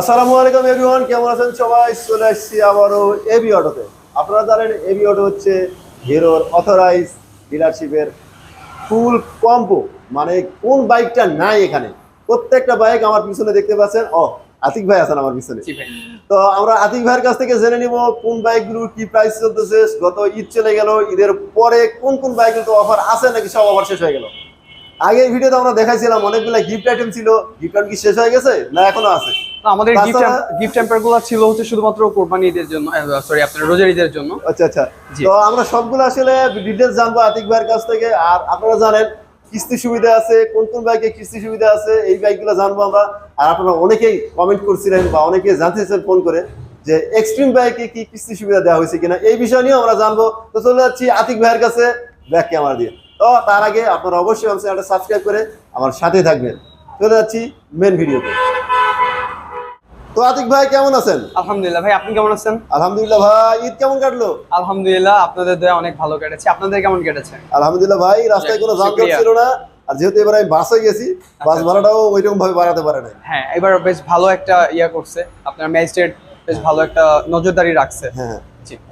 আসসালামু আলাইকুম এভরিওয়ান কেমন আছেন সবাই? চলে আসছি আবারও এবি অটোতে আপনারা জানেন এবি অটো হচ্ছে হিরোর অথরাইজ ডিলারশিপের ফুল কম্পো মানে কোন বাইকটা নাই এখানে। প্রত্যেকটা বাইক আমার পিছনে দেখতে পাচ্ছেন। ও আতিক ভাই আছেন আমার পিছনে। তো আমরা আতিক ভাইয়ের কাছ থেকে জেনে নিব কোন বাইকগুলোর কি প্রাইস চলতেছে। গত ঈদ চলে গেল ঈদের পরে কোন কোন বাইকগুলো অফার আছে নাকি সব অফার শেষ হয়ে গেল? আগের ভিডিওতে আমরা দেখাইছিলাম অনেকগুলো গিফট আইটেম ছিল। গিফট কি শেষ হয়ে গেছে? না এখনও আছে। আমাদের গিফটগুলো ছিল হচ্ছে শুধুমাত্র কোরবানি ঈদের জন্য সরি আপনার রোজার ঈদের জন্য। আচ্ছা আচ্ছা। তো আমরা সবগুলো আসলে ডিটেলস জানব আতিক ভাইয়ের কাছ থেকে। আর আপনারা জানেন কিস্তি সুবিধা আছে কোন কোন বাইকে কিস্তি সুবিধা আছে এই বাইকগুলো জানব আমরা। আর আপনারা অনেকেই কমেন্ট করছিলেন বা অনেকে জানতে চাইছেন ফোন করে যে এক্সট্রিম বাইকে কি কিস্তি সুবিধা দেওয়া হয়েছে কিনা। এই বিষয় নিয়েও আমরা জানব। তো চলে যাচ্ছি আতিক ভাইয়ের কাছে ব্যাক ক্যামেরা দিয়ে। তো তার আগে আপনারা অবশ্যই আমার চ্যানেলটা সাবস্ক্রাইব করে আমার সাথে থাকবেন। চলে যাচ্ছি মেন ভিডিওতে তো আতিক ভাই কেমন আছেন? আলহামদুলিল্লাহ ভাই আপনি কেমন আছেন? আলহামদুলিল্লাহ ভাই ঈদ কেমন কাটলো? আলহামদুলিল্লাহ আপনাদের দয়া অনেক ভালো কেটেছে। আপনাদের কেমন কেটেছে? আলহামদুলিল্লাহ ভাই রাস্তায় কোনো যানজট। ছিল না। আর যেহেতু এবার আমি বাসে গেছি বাস আচ্ছা। ভাড়াটাও ওইরকম ভাবে বাড়াতে পারে না হ্যাঁ এবার বেশ ভালো একটা ইয়া করছে। আপনার ম্যাজিস্ট্রেট বেশ ভালো একটা নজরদারি রাখছে। হ্যাঁ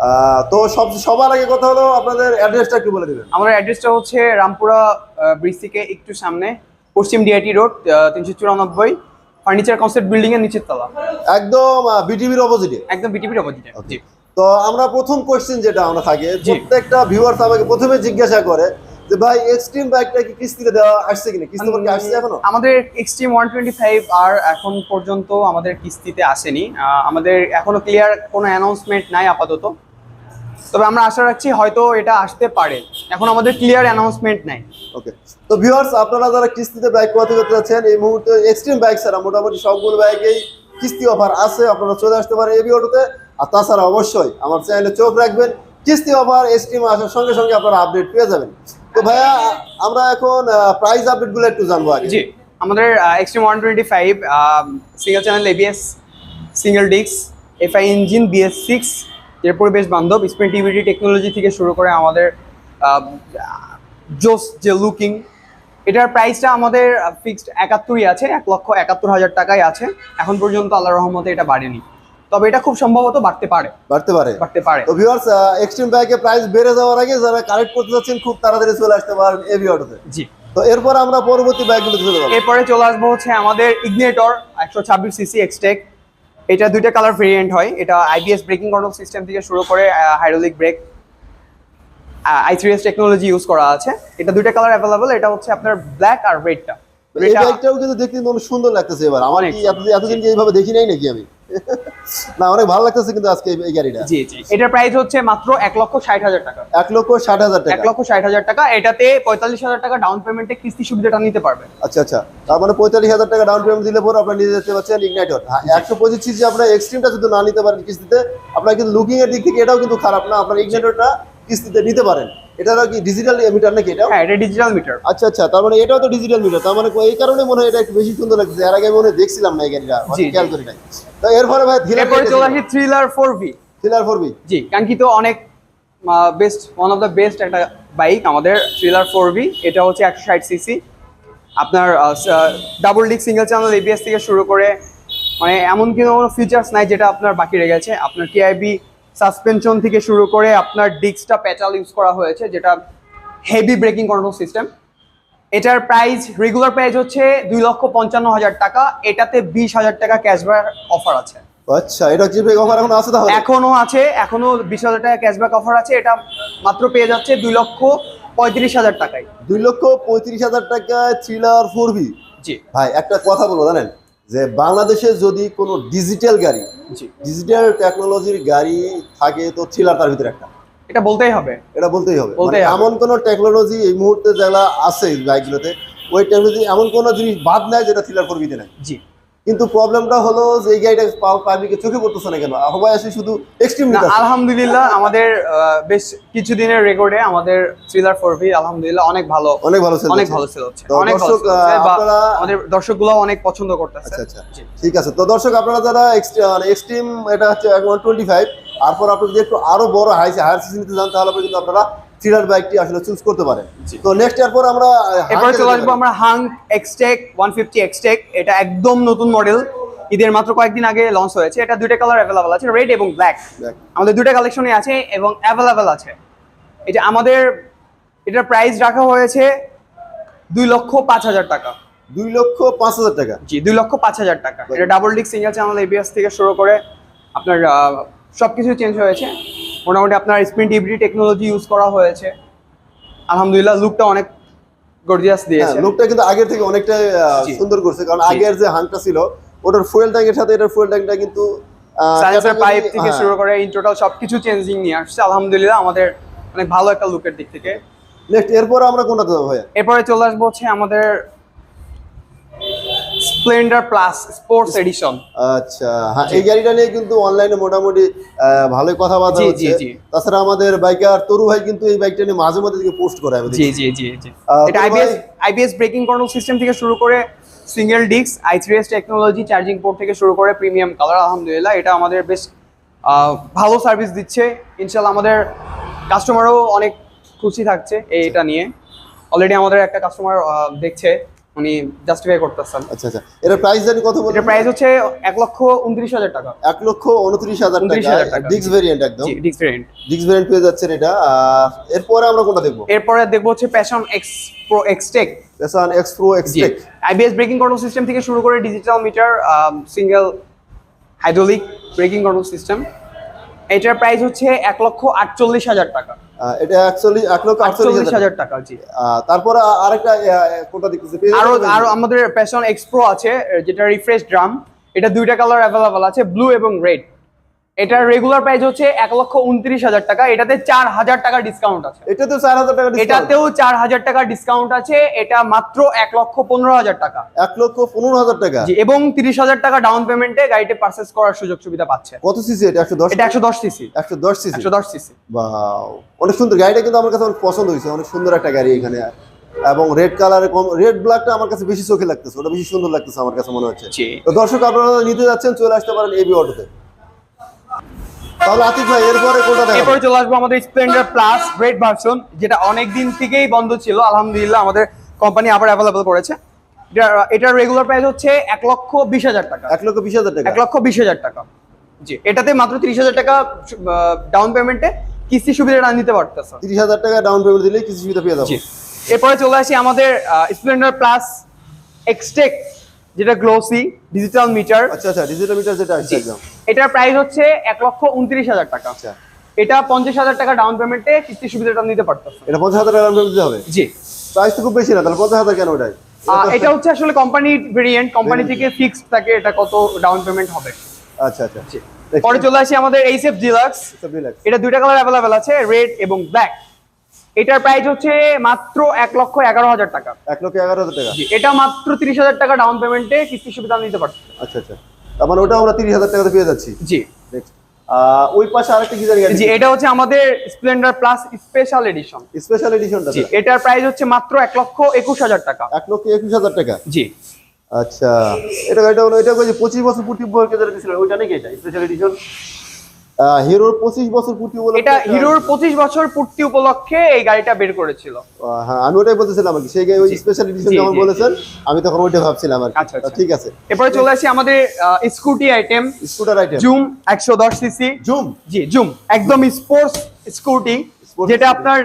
আহ, তো সব সবার আগে কথা হলো আপনাদের অ্যাড্রেসটা একটু বলে দিবেন। আমার অ্যাড্রেসটা হচ্ছে রামপুরা ব্রিজ থেকে একটু সামনে পশ্চিম ডিআইটি রোড তিনশো চুরানব্বই ফার্নিচার কনসেপ্ট বিল্ডিং এর নিচের তলা? একদম বিটিভির অপোজিটে একদম বিটিভির অপোজিটে জি। তো আমরা প্রথম কোশ্চেন যেটা আমরা থাকে। প্রত্যেকটা ভিউয়ার্স আমাকে প্রথমে জিজ্ঞাসা করে যে ভাই এক্সট্রিম বাইকটা কি কিস্তিতে দেওয়া আসছে কিনা? কিস্তি কি আসছে এখনও? আমাদের এক্সট্রিম ওয়ান টোয়েন্টি ফাইভ আর এখন পর্যন্ত আমাদের কিস্তিতে আসেনি। আমাদের এখনও ক্লিয়ার কোনো অ্যানাউন্সমেন্ট নাই আপাতত। তবে আমরা আশা রাখছি হয়তো এটা আসতে পারে। এখন আমাদের ক্লিয়ার অ্যানাউন্সমেন্ট নাই। ওকে তো ভিউয়ার্স আপনারা যারা কিস্তিতে বাইক করতে করতে যাচ্ছেন এই মুহূর্তে এক্সট্রিম বাইক ছাড়া মোটামুটি সবগুলো বাইকেই কিস্তি অফার আছে আপনারা চলে আসতে পারেন এবি অটোতে আর তাছাড়া অবশ্যই আমার চ্যানেলে চোখ রাখবেন কিস্তি অফার এক্সট্রিম আসার সঙ্গে সঙ্গে আপনারা আপডেট পেয়ে যাবেন। তো ভাইয়া আমরা এখন প্রাইস আপডেটগুলো একটু জানব আগে। জি আমাদের Xtreme one twenty five single channel ABS single ডিক্স এফআই ইঞ্জিন বিএস সিক্স এর পরিবেশ বান্ধব স্প্রিন টিভিটি টেকনোলজি থেকে শুরু করে আমাদের জোস যে লুকিং এটার প্রাইসটা আমাদের ফিক্সড একাত্তরই আছে এক লক্ষ একাত্তর হাজার টাকাই আছে। এখন পর্যন্ত আল্লাহ রহমতে এটা বাড়েনি। তবে এটা খুব সম্ভবত বাড়তে পারে। বাড়তে পারে। বাড়তে পারে। তো ভিউয়ার্স এক্সট্রিম বাইকের প্রাইস বেড়ে যাওয়ার আগে যারা কালেক্ট করতে যাচ্ছেন খুব তাড়াতাড়ি চলে আসতে পারেন এবি অটোতে জি। তো এরপর আমরা পরবর্তী বাইকগুলো চলে যাব। এরপরে চলে আসব হচ্ছে আমাদের ইগনেটর একশো ছাব্বিশ সিসি এক্সটেক এটা দুইটা কালার ভেরিয়েন্ট হয়। এটা আইবিএস ব্রেকিং কন্ট্রোল সিস্টেম থেকে শুরু করে hydraulic brake I three S technology use করা আছে। এটা দুইটা কালার অ্যাভেলেবল এটা হচ্ছে আপনার ব্ল্যাক আর রেডটা এই বাইকটাও কিন্তু দেখতে অনেক সুন্দর লাগতেছে এবার। আমার কি এত- এতদিন এইভাবে দেখি নাই নাকি আমি? না অনেক ভালো লাগতেছে কিন্তু আজকে এই- গাড়িটা। জি জি এটার প্রাইস হচ্ছে মাত্র এক লক্ষ ষাট হাজার টাকা। এক লক্ষ ষাট হাজার এক টাকা লক্ষ ষাট হাজার টাকা। এটাতে পঁয়তাল্লিশ হাজার টাকা ডাউন পেমেন্টে কিস্তি সুবিধাটা নিতে পারবেন আচ্ছা আচ্ছা। তার মানে পঁয়তাল্লিশ হাজার টাকা ডাউন পেমেন্ট দিলে পর আপনার নিয়ে যেতে পারছেন ইগনাইটর একশো পঁচিশ সিসি আপনার এক্সট্রিমটা যদি না নিতে পারেন কিস্তিতে আপনার কিন্তু লুকিং এর দিক থেকে এটাও কিন্তু খারাপ না। আপনার ইগনাইটরটা কিস্তিতে নিতে পারেন। এটারও কি ডিজিটাল মিটার নাকি এটা হ্যাঁ এটা ডিজিটাল মিটার আচ্ছা আচ্ছা তার মানে এটাও তো ডিজিটাল মিটার তার মানে এই কারণে মনে হয় এটা একটু বেশি সুন্দর লাগছে। এর আগে মনে হয় দেখছিলাম না এই গাড়িটা জি, খেয়াল করি নাই। তো এরপরে ভাই এরপরে চলে আসি thriller four V thriller four V জি কাঙ্ক্ষিত অনেক best one of the best একটা বাইক আমাদের থ্রিলার ফোর বি এটা হচ্ছে একশো ষাট সিসি আপনার double disc single channel ABS থেকে শুরু করে মানে এমন কোনো ফিচার্স নাই যেটা আপনার বাকি রয়ে গেছে। আপনার টিআইবি সাসপেনশন থেকে শুরু করে আপনার ডিস্কটা প্যাচাল ইউজ করা হয়েছে যেটা হেভি ব্রেকিং কন্ট্রোল সিস্টেম এটার প্রাইস রেগুলার প্রাইস হচ্ছে দুই লক্ষ পঞ্চান্ন হাজার টাকা। এটাতে বিশ হাজার টাকা ক্যাশব্যাক অফার আছে। আচ্ছা এটা অফার এখন আছে তাহলে? এখনও আছে এখনও বিশ হাজার টাকা ক্যাশব্যাক অফার আছে। এটা মাত্র পেয়ে যাচ্ছে দুই লক্ষ পঁয়ত্রিশ হাজার টাকায়। দুই লক্ষ পঁয়ত্রিশ হাজার টাকায় থ্রিলার ফোরবি জি। ভাই একটা কথা বলব জানেন? যে বাংলাদেশে যদি কোনো ডিজিটাল গাড়ি ডিজিটাল টেকনোলজির গাড়ি থাকে তো থ্রিলার তার ভিতরে একটা। এটা বলতেই হবে। এটা বলতেই হবে। মানে এমন কোনো টেকনোলজি এই মুহূর্তে যারা আছে বাইকগুলোতে ওই টেকনোলজি এমন কোনো জিনিস বাদ নেয় যেটা থ্রিলার করবিতে নাই। জি। কিন্তু প্রবলেমটা হলো যে এই গাড়িটা পাবলিকে চোখে পড়তেছে না কেন? সবাই আসে শুধু এক্সট্রিম আলহামদুলিল্লাহ আমাদের বেশ কিছুদিনের রেকর্ডে আমাদের থ্রিলার ফোর ভি আলহামদুলিল্লাহ অনেক ভালো অনেক ভালো sell অনেক ভালো সেল হচ্ছে অনেক দর্শক, আপনারা- আমাদের দর্শকগুলো অনেক পছন্দ করতেছে। আচ্ছা আচ্ছা। ঠিক আছে তো দর্শক আপনারা যারা এক্সট্রিম এটা হচ্ছে ওয়ান টোয়েন্টি ফাইভ তারপর আপনি যদি একটু আরও বড় হাই হায়ার সিসি নিতে চান তাহলে কিন্তু আপনারা থ্রিলার বাইকটি আসলে চুজ করতে পারেন। তো নেক্সট এরপর আমরা আহ, এরপরে চলে আসব আমরা Hang Xtec one fifty Xtec এটা একদম নতুন মডেল ঈদের মাত্র কয়েকদিন আগে লঞ্চ হয়েছে। এটা দুইটা কালার অ্যাভেলেবল আছে রেড এবং ব্ল্যাক আমাদের দুইটা কালেকশনই আছে এবং অ্যাভেলেবল আছে। এটা আমাদের এটার প্রাইস রাখা হয়েছে দুই লক্ষ পাঁচ হাজার টাকা। দুই লক্ষ পাঁচ হাজার টাকা। জি দুই লক্ষ পাঁচ হাজার টাকা। এটা double disc single channel ABS থেকে শুরু করে আপনার সব কিছু চেঞ্জ হয়েছে। মোটামুটি আপনার স্ক্রিন টিভিটি টেকনোলজি ইউজ করা হয়েছে। আলহামদুলিল্লাহ লুকটা অনেক গর্জিয়াস হ্যাঁ দিয়েছে। লোকটা কিন্তু আগের থেকে অনেকটা সুন্দর করছে কারণ আগের যে হাংটা ছিল ওটার ফুয়েল ট্যাঙ্কের সাথে এটার ফুয়েল ট্যাঙ্কটা কিন্তু আহ, সায়েন্সের পাইপ থেকে হ্যাঁ। শুরু করে ইন টোটাল সবকিছু চেঞ্জিং নিয়ে আসছে। আলহামদুলিল্লাহ আমাদের অনেক ভালো একটা লুকের দিক থেকে। নেক্সট এরপর আমরা যাব ভাইয়া? এরপরে চলে আসব হচ্ছে আমাদের স্প্লেন্ডার প্লাস স্পোর্টস এডিশন আচ্ছা হ্যাঁ এই গাড়িটা নিয়ে কিন্তু অনলাইনে মোটামুটি ভালোই কথাবার্তা হচ্ছে জি, জি। তাছাড়া আমাদের বাইকার তরু ভাই কিন্তু এই বাইকটা নিয়ে মাঝে মধ্যে থেকে পোস্ট করে জি জি জি জি। এটা IBS IBS braking control system থেকে শুরু করে single disc I three S technology charging port থেকে শুরু করে প্রিমিয়াম কালার আলহামদুলিল্লাহ। এটা আমাদের বেশ ভালো সার্ভিস দিচ্ছে। ইনশাল্লাহ আমাদের কাস্টমারও অনেক খুশি থাকছে এই- এটা নিয়ে। অলরেডি আমাদের একটা কাস্টমার দেখছে। উনি জাস্টিফাই করতেছেন। আচ্ছা আচ্ছা। এর প্রাইস জানি কত বলুন প্রাইস হচ্ছে এক লক্ষ উনত্রিশ হাজার টাকা। এক লক্ষ উনত্রিশ হাজার টাকা। টাকা। ডিক্স ভেরিয়েন্ট একদম। জি ডিস্ক ভেরিয়েন্ট ডিক্স ভেরিয়েন্ট পেয়ে যাচ্ছেন এটা। এরপরে আমরা কোনটা দেখব? এরপরে দেখব হচ্ছে Passion X Pro Xtec Passion X Pro X জি। আইবিএস ব্রেকিং কন্ট্রোল সিস্টেম থেকে শুরু করে digital meter single hydraulic braking control system এটার প্রাইস হচ্ছে এক লক্ষ আটচল্লিশ হাজার টাকা। এটা অ্যাকচুয়ালি লক্ষ হাজার টাকা। জি। তারপরে আরেকটা আহ, কোনটা দেখতেছি? আরও আরও আমাদের প্যাশন এক্সপ্রো আছে যেটা রিফ্রেশ ড্রাম এটা দুইটা কালার অ্যাভেলেবল আছে ব্লু এবং রেড এটার রেগুলার প্রাইস হচ্ছে এক লক্ষ উনত্রিশ হাজার টাকা। এটাতে চার হাজার টাকা ডিসকাউন্ট আছে। এটাতেও চার হাজার টাকা এটাতেও চার হাজার টাকা ডিসকাউন্ট আছে। এটা মাত্র এক লক্ষ পনেরো হাজার টাকা। এক লক্ষ পনেরো হাজার টাকা? এবং তিরিশ হাজার টাকা ডাউন পেমেন্টে গাড়িটি পারচেস করার সুযোগ সুবিধা পাচ্ছে। কত সিসি এটা? একশো দশ? এটা একশো দশ সিসি একশো দশ সিসি একশো দশ সিসি বাও। অনেক সুন্দর। গাড়িটা কিন্তু আমার কাছে অনেক পছন্দ হয়েছে। অনেক সুন্দর একটা গাড়ি এখানে। এবং রেড কালারে কম রেড ব্ল্যাকটা আমার কাছে বেশি চোখে লাগতেছে। ওটা বেশি সুন্দর লাগতেছে আমার কাছে মনে হচ্ছে। তো দর্শক আপনারা নিতে যাচ্ছেন চলে আসতে পারেন এবি অটোতে তাহলে আতিক ভাই এরপরে কোনটা দেখাবো? এরপরে চলে আসব আমাদের স্প্লেন্ডার প্লাস রেড ভার্সন যেটা অনেক দিন থেকেই বন্ধ ছিল আলহামদুলিল্লাহ আমাদের কোম্পানি আবার অ্যাভেলেবল করেছে। এটার রেগুলার প্রাইস হচ্ছে এক লক্ষ বিশ হাজার টাকা। এক লক্ষ বিশ হাজার টাকা। এক লক্ষ বিশ হাজার টাকা। জি এটাতে মাত্র তিরিশ হাজার টাকা ডাউন পেমেন্টে কিস্তি সুবিধাটা নিতে পারতেছে। তিরিশ হাজার টাকা ডাউন পেমেন্ট দিলে সুবিধা পেয়ে যাব। এরপরে চলে আসি আমাদের স্প্লেন্ডার প্লাস এক্সটেক যেটা গ্লোসি ডিজিটাল মিটার আচ্ছা আচ্ছা ডিজিটাল মিটার যেটা আসছে একদম। এটার প্রাইস হচ্ছে এক লক্ষ উনত্রিশ হাজার টাকা। আচ্ছা। এটা পঞ্চাশ হাজার টাকা ডাউন পেমেন্টে কিস্তি সুবিধাটা নিতে পারতেছে এটা পঞ্চাশ হাজার টাকা ডাউন পেমেন্ট হবে? জি। প্রাইস তো খুব বেশি না তাহলে পঞ্চাশ হাজার কেন ওটাই? এটা হচ্ছে আসলে কোম্পানি ভেরিয়েন্ট কোম্পানি থেকে ফিক্সড থাকে এটা কত ডাউন পেমেন্ট হবে। আচ্ছা আচ্ছা। পরে চলে আসি আমাদের এইচএফ ডিলাক্স এটা দুইটা কালার অ্যাভেলেবেল আছে রেড এবং ব্ল্যাক এটার প্রাইস হচ্ছে মাত্র এক লক্ষ এগারো হাজার টাকা। এক লক্ষ এগারো হাজার টাকা। এটা মাত্র তিরিশ হাজার টাকা ডাউন পেমেন্টে কিস্তি সুবিধা নিতে পারছে। আচ্ছা আচ্ছা। তার মানে ওটা আমরা তিরিশ হাজার টাকাতে পেয়ে যাচ্ছি। জি। ওই পাশে আরেকটা কি জানি জি এটা হচ্ছে আমাদের Splendor plus special edition special এডিশনটা জি এটার প্রাইস হচ্ছে মাত্র এক লক্ষ একুশ হাজার টাকা। এক লক্ষ একুশ হাজার টাকা? জি। আচ্ছা। এটা হলো এটা পঁচিশ বছর পূর্তি উপলক্ষে যেটা দিয়েছিল ওইটা নাকি এটা? স্পেশাল এডিশন হিরোর পঁচিশ বছর পূর্তি উপলক্ষে এটা হিরোর পঁচিশ বছর পূর্তি উপলক্ষে এই গাড়িটা বের করেছিল। হ্যাঁ আমি ওটাই বলতেছিলাম আর কি। সেই গাড়ি ওই স্পেশাল এডিশন যেমন বলেছেন আমি তখন ওইটা ভাবছিলাম আর। আচ্ছা, আচ্ছা। ঠিক আছে। এরপরে চলে আসি আমাদের Scooty item scooter item Xoom একশো দশ সিসি জুম জি জুম একদম স্পোর্টস স্কুটি যেটা আপনার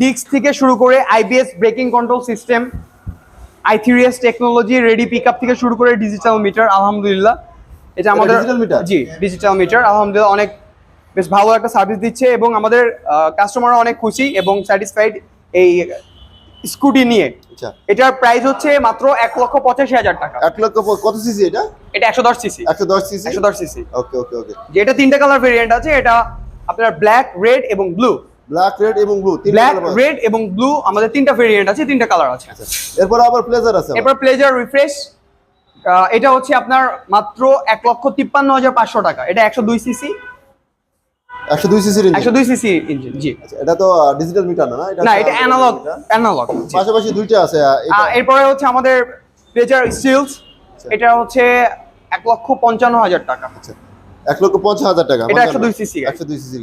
ডিস্ক থেকে শুরু করে IBS braking control system I three S technology ready pick up থেকে শুরু করে ডিজিটাল মিটার আলহামদুলিল্লাহ। এটা আমাদের digital meter? জি ডিজিটাল মিটার আলহামদুলিল্লাহ অনেক বেশ ভালো একটা সার্ভিস দিচ্ছে এবং আমাদের কাস্টমাররা অনেক খুশি এবং স্যাটিসফাইড এই স্কুটি নিয়ে। আচ্ছা। এটার প্রাইস হচ্ছে মাত্র এক লক্ষ পঁচাশি হাজার টাকা। এক লক্ষ কত সিসি এটা? এটা একশো দশ সিসি একশো দশ সিসি একশো দশ সিসি ওকে ওকে ওকে যে এটা তিনটা কালার ভেরিয়েন্ট আছে এটা আপনার ব্ল্যাক রেড এবং ব্লু ব্ল্যাক রেড এবং ব্লু ব্ল্যাক রেড এবং ব্লু আমাদের তিনটা ভেরিয়েন্ট আছে তিনটা কালার আছে। এরপর আবার প্লেজার আছে এরপর প্লেজার রিফ্রেশ এটা হচ্ছে আপনার মাত্র এক লক্ষ তিপ্পান্ন হাজার পাঁচশো টাকা। এটা একশো দুই সিসি একশো দুই সিসির একশো দুই সিসি ইঞ্জিন জি। আচ্ছা এটা তো ডিজিটাল মিটার না এটা না এটা অ্যানালগ অ্যানালগ পাশাপাশি দুইটা আছে এরপরে হচ্ছে আমাদের প্লেজার স্টিলস এটা হচ্ছে এক লক্ষ পঞ্চান্ন হাজার টাকা। আচ্ছা। এক লক্ষ পঞ্চাশ হাজার টাকা এটা 102 cc গাড়ি। একশো দুই সিসি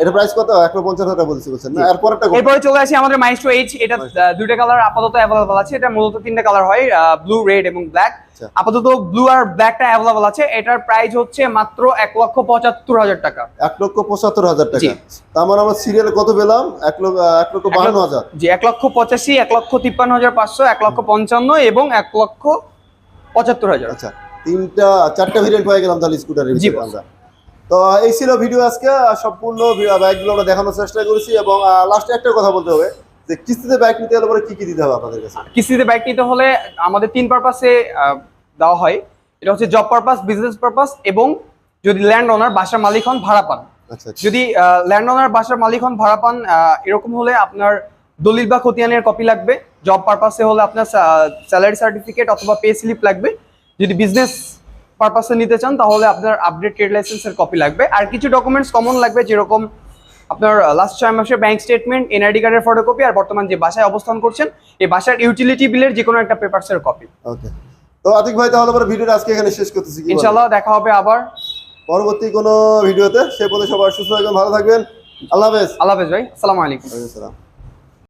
এটা প্রাইস কত? এক লক্ষ বলছি বলছেন না? এরপর একটা এরপরে চলে আসি আমাদের মাইস্ট্রো এইচ এটা দুইটা কালার আপাতত অ্যাভেলেবল আছে। এটা মূলত তিনটা কালার হয় ব্লু রেড এবং ব্ল্যাক আচ্ছা। আপাতত ব্লু আর ব্ল্যাকটা অ্যাভেলেবল আছে। এটার প্রাইস হচ্ছে মাত্র লক্ষ পঁচাত্তর হাজার টাকা। লক্ষ পঁচাত্তর হাজার টাকা। তার মানে আমরা সিরিয়ালে কত পেলাম? লক্ষ হাজার। জি লক্ষ পঁচাশি এক লক্ষ তিপ্পান্ন হাজার পাঁচশো এক লক্ষ পঞ্চান্ন এবং এক লক্ষ পঁচাত্তর হাজার। আচ্ছা তিনটা চারটা ভেরিয়েন্ট হয়ে গেলাম তাহলে স্কুটারের ভিতরে আমরা। তো এই ছিল ভিডিও আজকে সম্পূর্ণ বাইকগুলো আমরা দেখানোর চেষ্টা করেছি এবং লাস্টে একটা কথা বলতে হবে যে কিস্তিতে বাইক নিতে হলে পরে কি কি দিতে হবে আপনাদের কাছে? কিস্তিতে বাইক নিতে হলে আমাদের তিন পারপাসে দেওয়া হয়। এটা হচ্ছে জব পারপাস বিজনেস পারপাস এবং যদি ল্যান্ড ওনার বাসার মালিক হন ভাড়া পান। আচ্ছা আচ্ছা। যদি ল্যান্ড ওনার বাসার মালিক হন ভাড়া পান এরকম হলে আপনার দলিল বা খতিয়ানের কপি লাগবে। জব পারপাসে হলে আপনার স্যালারি সার্টিফিকেট অথবা পে স্লিপ লাগবে। যদি বিজনেস পারপাসে নিতে চান তাহলে আপনার আপডেট ট্রেড লাইসেন্সের কপি লাগবে। আর কিছু ডকুমেন্টস কমন লাগবে যেরকম আপনার লাস্ট ছয় মাসের ব্যাংক স্টেটমেন্ট এনআইডি কার্ডের ফটোকপি আর বর্তমান যে বাসায় অবস্থান করছেন এই বাসার ইউটিলিটি বিলের যে কোনো একটা পেপারসের কপি ওকে তো আতিক ভাই তাহলে পরে ভিডিওটা আজকে এখানে শেষ করতেছি? ইনশাল্লাহ দেখা হবে আবার। পরবর্তী কোনো ভিডিওতে সে পর্যন্ত সবাই সুস্থ থাকবেন ভালো থাকবেন। আল্লাহ হাফেজ। আল্লাহ হাফেজ ভাই আসসালামু আলাইকুম। আসসালাম।